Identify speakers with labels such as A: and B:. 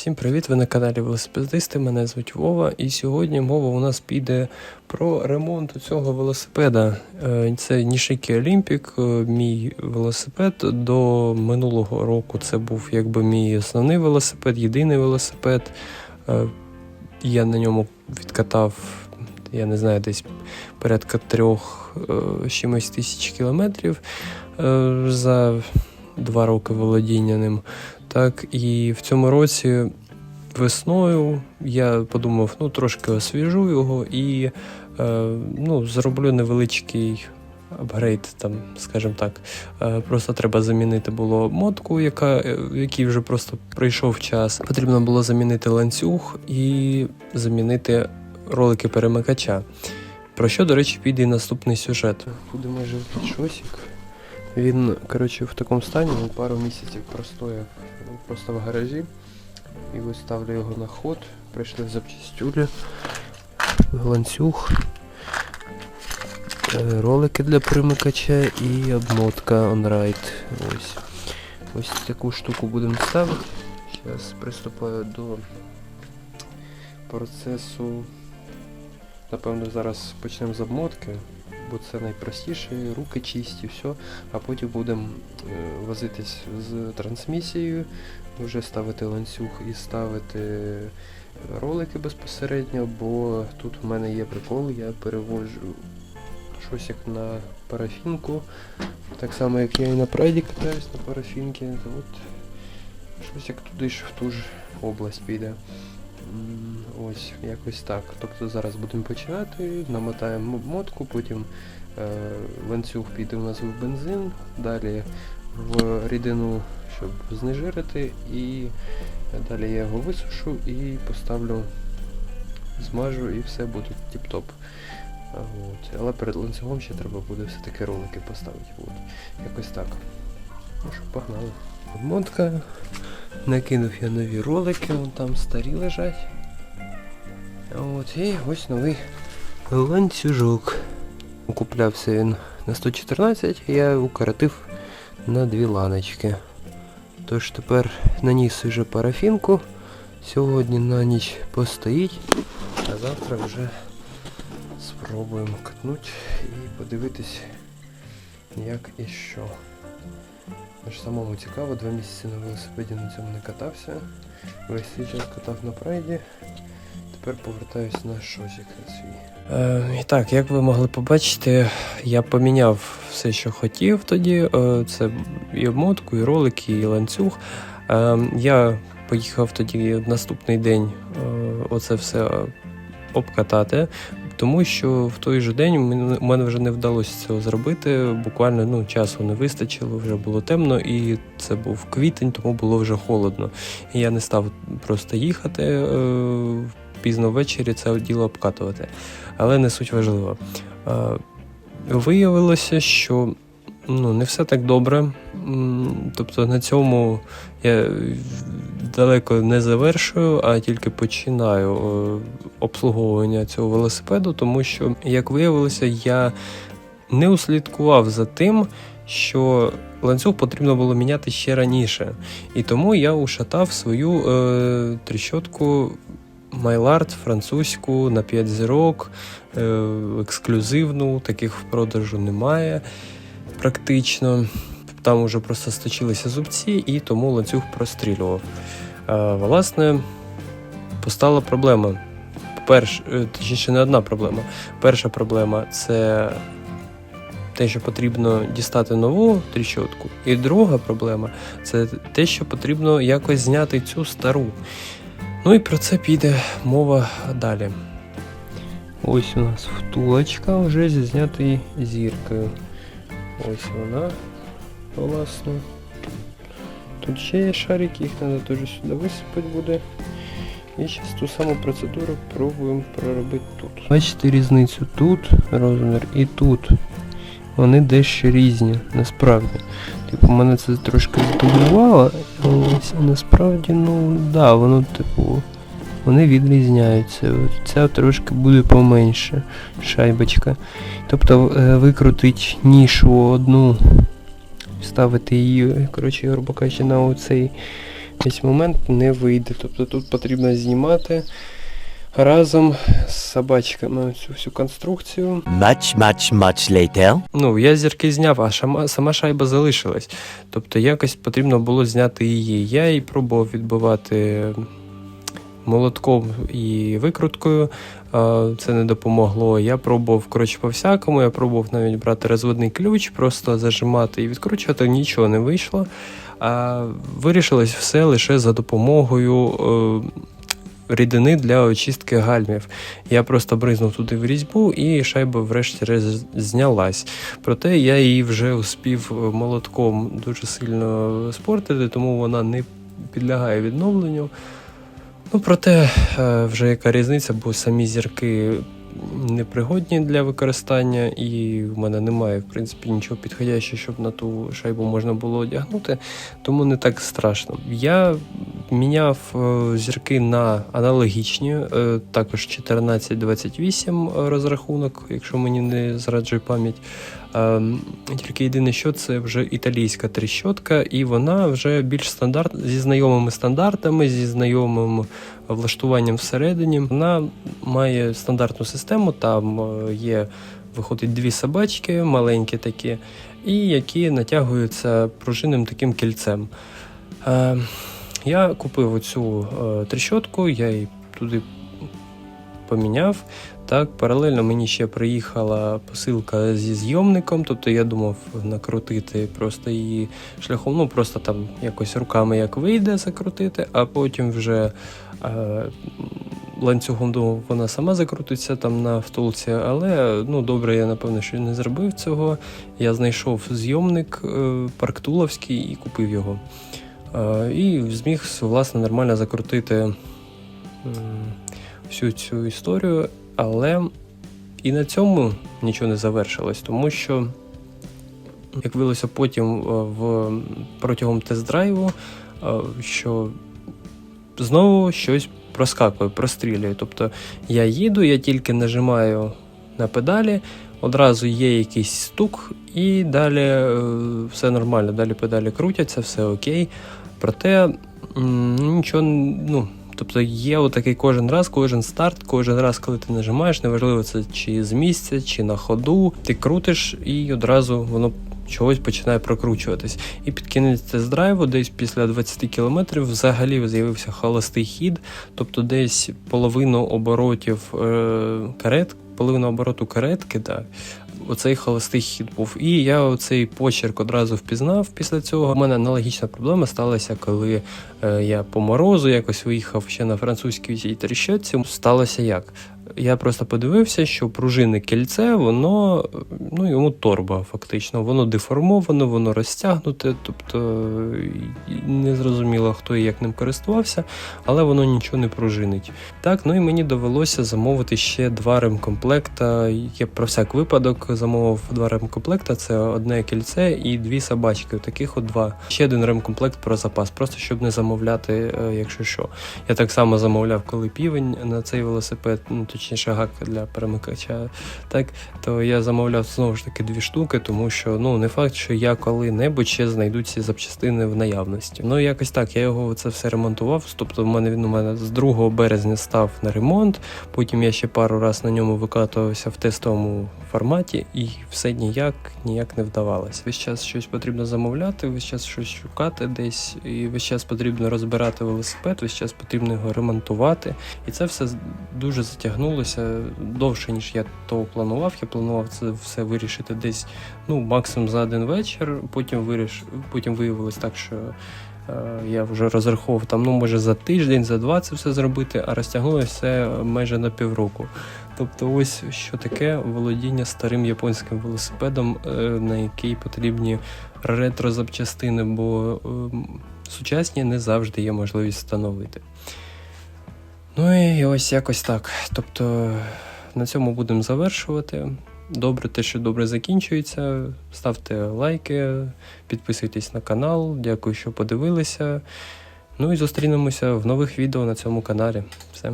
A: Всім привіт! Ви на каналі Велосипедисти. Мене звуть Вова, і сьогодні мова у нас піде про ремонт цього велосипеда. Е, Це Нішики Олімпік, е, мій велосипед. До минулого року це був якби мій основний велосипед, єдиний велосипед. Е, Я на ньому відкатав, я не знаю, десь порядка трьох чимось тисяч кілометрів за два роки володіння ним. Так, і в цьому році весною я подумав, ну трошки освіжу його і е, ну, зроблю невеличкий апгрейд, там, скажімо так. Е, просто треба замінити було мотку, яка, е, в якій вже просто пройшов час. Потрібно було замінити ланцюг і замінити ролики перемикача. Про що, до речі, піде і наступний сюжет. Буде майже шосік. Він, коротше, в такому стані, він пару місяців простояв ну, просто в гаражі. І ось ставлю його на ход. Прийшли запчастюлі, ланцюг, е, ролики для примикача і обмотка OnRide. Ось. Ось таку штуку будемо ставити. Зараз приступаю до процесу. Напевно, зараз почнемо з обмотки бо це найпростіше, руки чисті, все. А потім будемо е, возитись з трансмісією, вже ставити ланцюг і ставити ролики безпосередньо, бо тут в мене є прикол, я переводжу щось як на парафінку. Так само як я і на прайді катаюсь на парафінки, то от щось як туди ж в ту ж область піде. Ось, якось так. Тобто зараз будемо починати, намотаємо мотку, потім е, ланцюг піде у нас в бензин, далі в рідину, щоб знежирити, і далі я його висушу і поставлю, змажу і все буде тіп-топ. От. Але перед ланцюгом ще треба буде все-таки ролики поставити. От. Якось так. Ну що, погнали. Мотка. Накинув я нові ролики, вон там старі лежать. От, і ось новий ланцюжок. Куплявся він на 114, я укоротив на дві ланочки. Тож тепер наніс вже парафінку. Сьогодні на ніч постоїть, а завтра вже спробуємо катнути і подивитись як і що. Аж самому цікаво, два місяці на велосипеді на цьому не катався. Весь цей час катав на прайді. Тепер повертаюсь на шосік свій. Е, і так, як ви могли побачити, я поміняв все, що хотів тоді. Е, це і обмотку, і ролики, і ланцюг. Е, я поїхав тоді в наступний день оце все обкатати. Тому що в той же день у мене вже не вдалося цього зробити. Буквально ну, часу не вистачило, вже було темно, і це був квітень, тому було вже холодно. І я не став просто їхати пізно ввечері це діло обкатувати. Але не суть важливо. Е, виявилося, що ну, не все так добре. Тобто на цьому я далеко не завершую, а тільки починаю е, обслуговування цього велосипеду, тому що, як виявилося, я не услідкував за тим, що ланцюг потрібно було міняти ще раніше. І тому я ушатав свою е, тріщотку Майлард французьку на 5 зірок, е, ексклюзивну, таких в продажу немає практично. Там уже просто сточилися зубці, і тому ланцюг прострілював. Е, власне, постала проблема. Перш, е, точніше, не одна проблема. Перша проблема це те, що потрібно дістати нову тріщотку. І друга проблема це те, що потрібно якось зняти цю стару. Ну і про це піде мова далі. Ось у нас втулочка вже зі знятою зіркою. Ось вона, власне. Тут ще є шарики, їх треба теж сюди висипати буде. І зараз ту саму процедуру пробуємо проробити тут. Бачите різницю тут розмір і тут. Вони дещо різні, насправді. Типу, мене це трошки здивувало, ось, а насправді, ну, да, воно, типу, вони відрізняються. Ця трошки буде поменше шайбочка. Тобто е, викрутить нішу одну, ставити її, коротше, грубо кажучи, на оцей якийсь момент не вийде. Тобто тут потрібно знімати разом з собачками цю всю конструкцію.
B: Much, much, much later.
A: Ну, я зірки зняв, а шама, сама шайба залишилась. Тобто якось потрібно було зняти її. Я її пробував відбивати молотком і викруткою. Це не допомогло. Я пробував коротше по всякому. Я пробував навіть брати розводний ключ, просто зажимати і відкручувати, нічого не вийшло. А вирішилось все лише за допомогою. Рідини для очистки гальмів. Я просто бризнув туди в різьбу, і шайба врешті-решт знялась. Проте я її вже успів е, молотком дуже сильно спортити, тому вона не підлягає відновленню. Ну, проте е, вже яка різниця, бо самі зірки непригодні для використання, і в мене немає, в принципі, нічого підходящого, щоб на ту шайбу можна було одягнути, тому не так страшно. Я міняв е, зірки на аналогічні, е, також 14-28 розрахунок, якщо мені не зраджує пам'ять. Е, Тільки єдине, що це вже італійська тріщотка, і вона вже більш стандарт зі знайомими стандартами, зі знайомим влаштуванням всередині. Вона має стандартну систему. Там е, є виходить дві собачки, маленькі такі, і які натягуються пружинним таким кільцем. Е, Я купив оцю трещотку, я її туди поміняв. Так, паралельно мені ще приїхала посилка зі зйомником, тобто я думав накрутити просто її шляхом, ну просто там якось руками як вийде закрутити, а потім вже е, ланцюгом думав, вона сама закрутиться там на втулці, але ну добре, я напевно що не зробив цього. Я знайшов зйомник е, парктуловський і купив його. Е, і зміг власне нормально закрутити всю цю історію, але і на цьому нічого не завершилось, тому що, як виявилося потім е, в, протягом тест-драйву, е, що знову щось проскакує, прострілює. Тобто я їду, я тільки нажимаю на педалі, одразу є якийсь стук, і далі е, все нормально, далі педалі крутяться, все окей. Проте нічого, ну. Тобто є отакий кожен раз, кожен старт, кожен раз, коли ти нажимаєш, неважливо це чи з місця, чи на ходу, ти крутиш і одразу воно чогось починає прокручуватись. І під кінець тест-драйву, десь після 20 кілометрів, взагалі з'явився холостий хід, тобто десь половину оборотів е, карет, половину обороту каретки, так, оцей холостий хід був. І я оцей почерк одразу впізнав після цього. У мене аналогічна проблема сталася, коли е, я по морозу якось виїхав ще на французькій цій тріщотці. Сталося як? Я просто подивився, що пружинне кільце, воно ну йому торба, фактично. Воно деформовано, воно розтягнуте, тобто не зрозуміло, хто і як ним користувався, але воно нічого не пружинить. Так, ну і мені довелося замовити ще два ремкомплекта. Я про всяк випадок замовив два ремкомплекта: це одне кільце і дві собачки. Таких от два. Ще один ремкомплект про запас, просто щоб не замовляти, е, якщо що. Я так само замовляв, коли півень на цей велосипед, ну точніше гак для перемикача. Так, то я замовляв знову ж таки дві штуки, тому що ну не факт, що я коли-небудь ще знайду ці запчастини в наявності. Ну якось так, я його це все ремонтував. Тобто, в мене він у мене з 2 березня став на ремонт. Потім я ще пару раз на ньому викатувався в тестовому форматі, і все ніяк ніяк не вдавалось. Весь час щось потрібно замовляти, весь час щось шукати десь, і весь час потрібно розбирати велосипед, весь час потрібно його ремонтувати. І це все дуже затягнулося довше, ніж я того планував. Я планував це все вирішити десь ну, максимум за один вечір. Потім виріш... потім виявилось так, що. Е, Я вже розраховував там, ну може за тиждень, за два це все зробити, а розтягнулося все майже на півроку. Тобто, ось що таке володіння старим японським велосипедом, е, на який потрібні ретро-запчастини, бо ем, сучасні не завжди є можливість встановити. Ну і ось якось так. Тобто на цьому будемо завершувати. Добре, те, що добре закінчується. Ставте лайки, підписуйтесь на канал. Дякую, що подивилися. Ну і зустрінемося в нових відео на цьому каналі. Все.